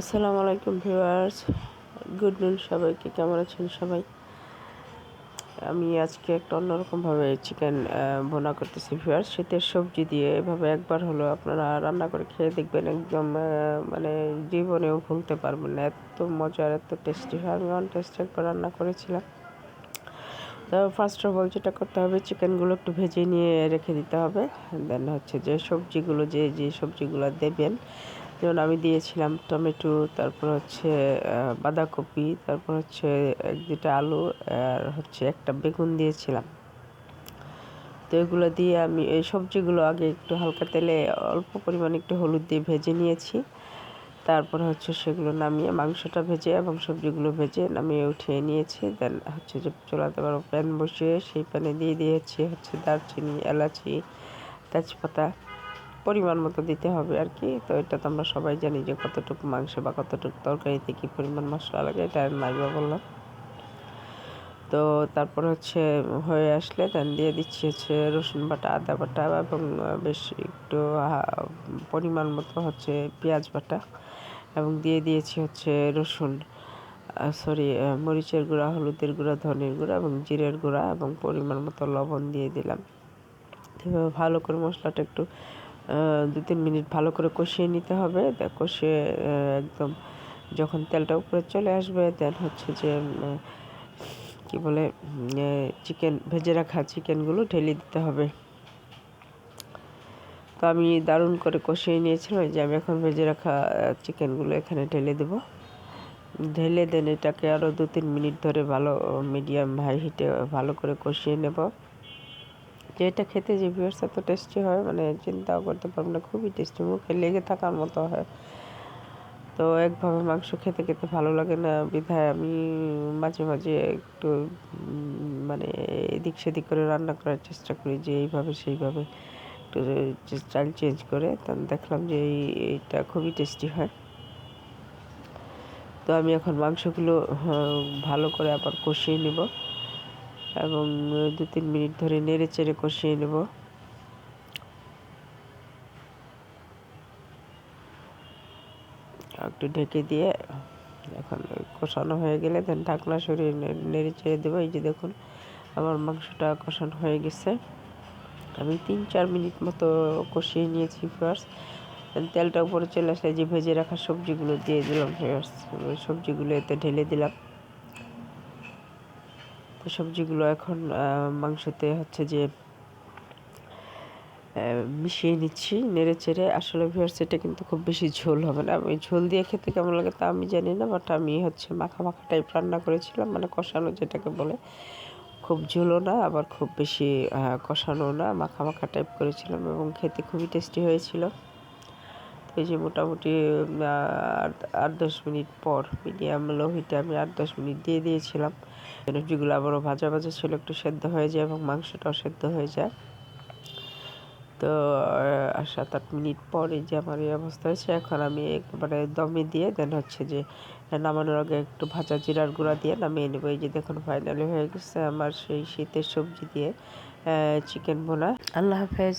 আসসালামু আলাইকুম viewers. Good নুন সবাইকে, কেমন আছেন সবাই? আমি আজকে একটা অন্যরকমভাবে চিকেন বোনা করতেছি ভিউয়ার্স। শীতের সবজি দিয়ে এভাবে একবার হলো আপনারা রান্না করে খেয়ে দেখবেন একদম মানে জীবনেও ভুলতে পারবেন না। এত মজার, এত টেস্টি হয়। আমি অন টেস্ট একবার রান্না করেছিলাম। তো ফার্স্ট অফ অল যেটা করতে হবে চিকেনগুলো একটু ভেজে নিয়ে রেখে দিতে হবে। দেন হচ্ছে যে সবজিগুলো, যে যে সবজিগুলো দেবেন যেমন আমি দিয়েছিলাম, টমেটো, তারপর হচ্ছে বাঁধাকপি, তারপর হচ্ছে এক দুটা আলু, আর হচ্ছে একটা বেগুন দিয়েছিলাম। তো এগুলো দিয়ে আমি এই সবজিগুলো আগে একটু হালকা তেলে অল্প পরিমাণে একটু হলুদ দিয়ে ভেজে নিয়েছি। তারপর হচ্ছে সেগুলো নামিয়ে মাংসটা ভেজে এবং সবজিগুলো ভেজে নামিয়ে উঠিয়ে নিয়েছি। দেন হচ্ছে যে চলাতে পারো প্যান বসিয়ে সেই প্যানে দিয়ে দিয়েছি হচ্ছে দারচিনি, এলাচি, তেজপাতা। পরিমাণ মতো দিতে হবে আর কি। তো এটা তো আমরা সবাই জানি যে কতটুকু মাংস বা কতটুকু তরকারিতে কী পরিমাণ মশলা লাগে, এটা নাইবা বললাম। তো তারপর হচ্ছে হয়ে আসলে দেন দিয়ে দিচ্ছি হচ্ছে রসুন বাটা, আদা বাটা এবং বেশ একটু পরিমাণ মতো হচ্ছে পেঁয়াজ বাটা এবং দিয়ে দিয়েছি হচ্ছে রসুন সরি মরিচের গুঁড়া, হলুদের গুঁড়া, ধনের গুঁড়া এবং জিরের গুঁড়া এবং পরিমাণ মতো লবণ দিয়ে দিলাম। ভালো করে মশলাটা একটু দু তিন মিনিট ভালো করে কষিয়ে নিতে হবে। কষিয়ে একদম যখন তেলটা উপরে চলে আসবে দেন হচ্ছে যে কি বলে চিকেন ভেজে রাখা চিকেনগুলো ঢেলে দিতে হবে। তো আমি দারুণ করে কষিয়ে নিয়েছিলাম। যে আমি এখন ভেজে রাখা চিকেনগুলো এখানে ঢেলে দেব। ঢেলে দেন এটাকে আরও দু তিন মিনিট ধরে ভালো মিডিয়াম হাই হিটে ভালো করে কষিয়ে নেব। যে এটা খেতে যে ভিউয়ার্স এত টেস্টি হয় মানে চিন্তাও করতে পারব না, খুবই টেস্টি মুখে লেগে থাকার মতো হয়। তো একভাবে মাংস খেতে খেতে ভালো লাগে না, বিধায় আমি মাঝে মাঝে একটু মানে এদিক সেদিক করে রান্না করার চেষ্টা করি, যে এইভাবে সেইভাবে একটু স্টাইল চেঞ্জ করে তখন দেখলাম যে এইটা খুবই টেস্টি হয়। তো আমি এখন মাংসগুলো ভালো করে আবার কষিয়ে নেব। এবং দু তিন মিনিট ধরে নেড়ে চেড়ে কষিয়ে নেব। একটু ঢেকে দিয়ে এখন কষানো হয়ে গেলে দেন ঢাকনা সরিয়ে নেড়ে চেড়ে দেবো। এই যে দেখুন আমার মাংসটা কষানো হয়ে গেছে। আমি তিন চার মিনিট মতো কষিয়ে নিয়েছি ফার্স্ট তেলটা উপরে চলে আসলে যে ভেজে রাখা সবজিগুলো দিয়ে দিলাম ফার্স্ট সবজিগুলো এতে ঢেলে দিলাম। সবজিগুলো এখন মাংসতে হচ্ছে যে মিশিয়ে নিচ্ছি, নেড়ে চেড়ে। আসলে ভিউয়ার্স এটা কিন্তু খুব বেশি ঝোল হবে না। আমি ঝোল দিয়ে খেতে কেমন লাগে তা আমি জানি না বাট আমি হচ্ছে মাখা মাখা টাইপ রান্না করেছিলাম মানে কষানো যেটাকে বলে। খুব ঝোলও না, আবার খুব বেশি কষানো না, মাখা মাখা টাইপ করেছিলাম এবং খেতে খুবই টেস্টি হয়েছিল। এই যে মোটামুটি আট দশ মিনিট পর। মিডিয়াম লো হিটে আমি আট, দশ মিনিট দিয়ে দিয়েছিলাম। সবজিগুলো আবারও ভাজা ভাজা ছিল, একটু সেদ্ধ হয়ে যায় এবং মাংসটাও সেদ্ধ হয়ে যায়। তো সাত, আট মিনিট পর এই যে আমার এই অবস্থা হয়েছে, এখন আমি একবারে দমে দিয়ে দেন হচ্ছে যে, নামানোর আগে একটু ভাজা জিরার গুঁড়া দিয়ে নামিয়ে নেব। এই যে দেখুন ফাইনালি হয়ে গেছে আমার সেই শীতের সবজি দিয়ে চিকেন বোনা আল্লাহ হাফেজ।